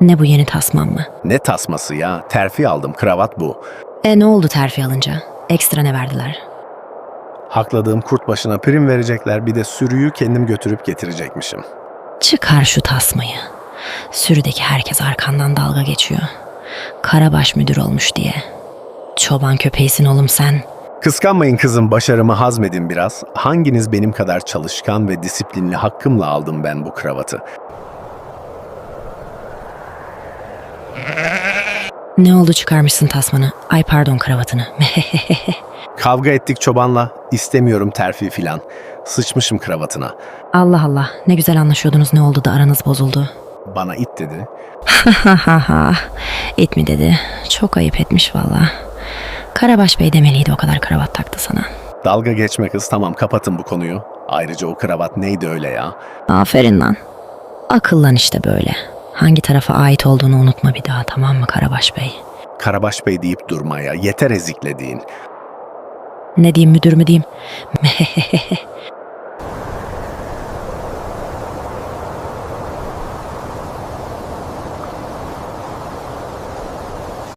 Ne bu yeni tasman mı? Ne tasması ya? Terfi aldım, kravat bu. E ne oldu terfi alınca? Ekstra ne verdiler? Hakladığım kurt başına prim verecekler bir de sürüyü kendim götürüp getirecekmişim. Çıkar şu tasmayı. Sürüdeki herkes arkandan dalga geçiyor. Karabaş müdür olmuş diye. Çoban köpeğisin oğlum sen. Kıskanmayın kızım başarımı hazmedin biraz. Hanginiz benim kadar çalışkan ve disiplinli hakkımla aldım ben bu kravatı. Ne oldu çıkarmışsın tasmanı? Ay pardon kravatını. Kavga ettik çobanla. istemiyorum terfi filan. Sıçmışım kravatına. Allah Allah ne güzel anlaşıyordunuz ne oldu da aranız bozuldu. Bana it dedi. Ha ha ha. İt mi dedi? Çok ayıp etmiş valla. Karabaş Bey demeliydi o kadar kravat taktı sana. Dalga geçme kız tamam kapatın bu konuyu. Ayrıca o kravat neydi öyle ya? Aferin lan. Akıllan işte böyle. Hangi tarafa ait olduğunu unutma bir daha tamam mı Karabaş Bey? Karabaş Bey deyip durmaya yeter eziklediğin. Ne diyeyim müdür mü diyeyim?